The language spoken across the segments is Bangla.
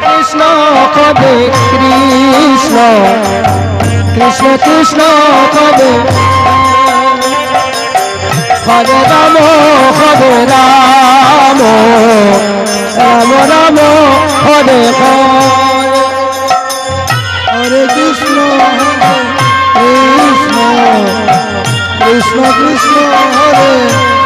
কৃষ্ণ কবে কৃষ্ণ? কৃষ্ণ কৃষ্ণ কবে? হরে রাম হরে রাম। রাম রাম, হরে হরে। কৃষ্ণ কৃষ্ণ। কৃষ্ণ কৃষ্ণ, হরে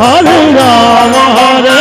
हरे राम हरे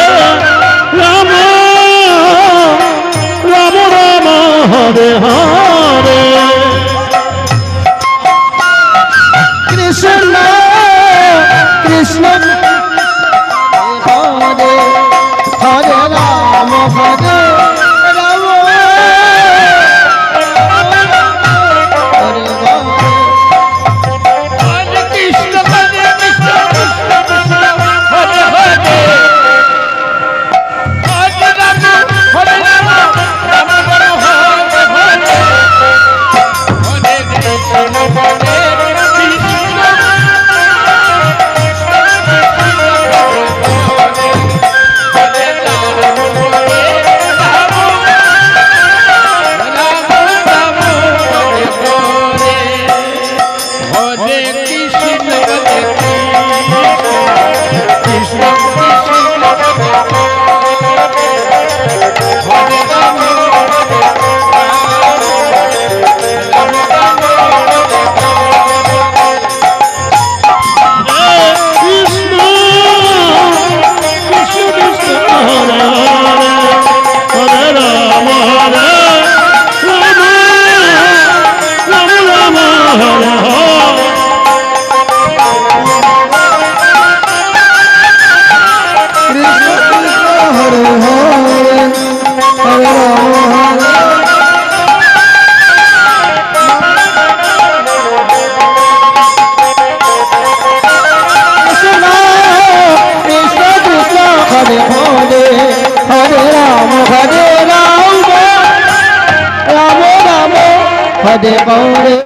Oh, হরে রাম রাম রাম হরে গৌরে